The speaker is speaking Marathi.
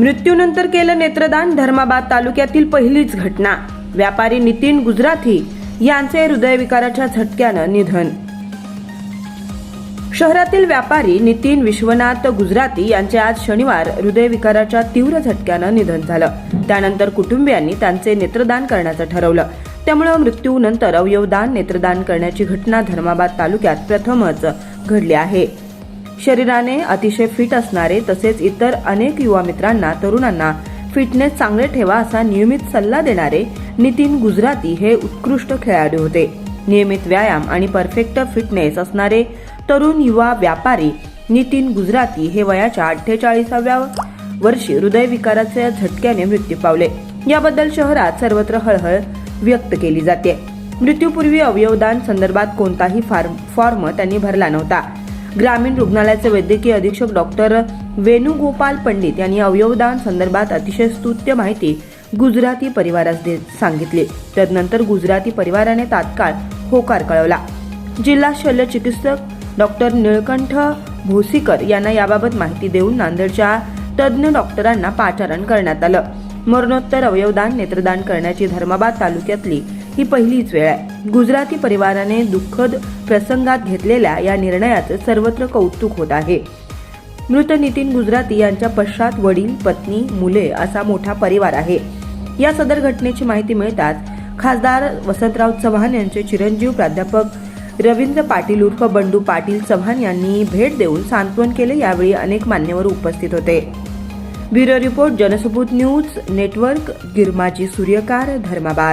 मृत्यूनंतर केलं नेत्रदान धर्माबाद तालुक्यातील पहिलीच घटना. व्यापारी नितीन गुजराथी यांचे हृदयविकाराच्या झटक्यानं निधन. शहरातील व्यापारी नितीन विश्वनाथ गुजराती यांचे आज शनिवार हृदयविकाराच्या तीव्र झटक्यानं निधन झालं. त्यानंतर कुटुंबियांनी त्यांचे नेत्रदान करण्याचं ठरवलं. त्यामुळे मृत्यूनंतर अवयवदान नेत्रदान करण्याची घटना धर्माबाद तालुक्यात प्रथमच घडली आहे. शरीराने अतिशय फिट असणारे तसेच इतर अनेक युवा मित्रांना तरुणांना फिटनेस चांगले ठेवा असा नियमित सल्ला देणारे नितीन गुजराती हे उत्कृष्ट खेळाडू होते. नियमित व्यायाम आणि परफेक्ट फिटनेस असणारे तरुण युवा व्यापारी नितीन गुजराती हे वयाच्या अठ्ठेचाळीसाव्या वर्षी हृदयविकाराच्या झटक्याने मृत्यू पावले. याबद्दल शहरात सर्वत्र हळहळ व्यक्त केली जाते. मृत्यूपूर्वी अवयवदान संदर्भात कोणताही फार्म फॉर्म त्यांनी भरला नव्हता. ग्रामीण रुग्णालयाचे वैद्यकीय अधीक्षक डॉक्टर वेणुगोपाल पंडित यांनी अवयवदान संदर्भात अतिशय स्तुत्य माहिती गुजराती परिवारास दे- सांगितली. तदनंतर गुजराती परिवाराने तात्काळ होकार कळवला. जिल्हा शल्य चिकित्सक डॉक्टर निळकंठ भोसीकर यांना याबाबत माहिती देऊन नांदेडच्या तज्ज्ञ डॉक्टरांना पाचारण करण्यात आलं. मरणोत्तर अवयवदान नेत्रदान करण्याची धर्माबाद तालुक्यातली ही पहिलीच वेळ आहे. गुजराती परिवाराने दुःखद प्रसंगात घेतलेल्या या निर्णयाचं सर्वत्र कौतुक होत आहे. मृत नितीन गुजराती यांच्या पश्चात वडील पत्नी मुले असा मोठा परिवार आहे. या सदर घटनेची माहिती मिळताच खासदार वसंतराव चव्हाण यांचे चिरंजीव प्राध्यापक रवींद्र पाटील उर्फ बंडू पाटील चव्हाण यांनी भेट देऊन सांत्वन केले यावेळी अनेक मान्यवर उपस्थित होते. Bureau report जनसुबूत news network गिरमाजी Suryakar Dharmabad.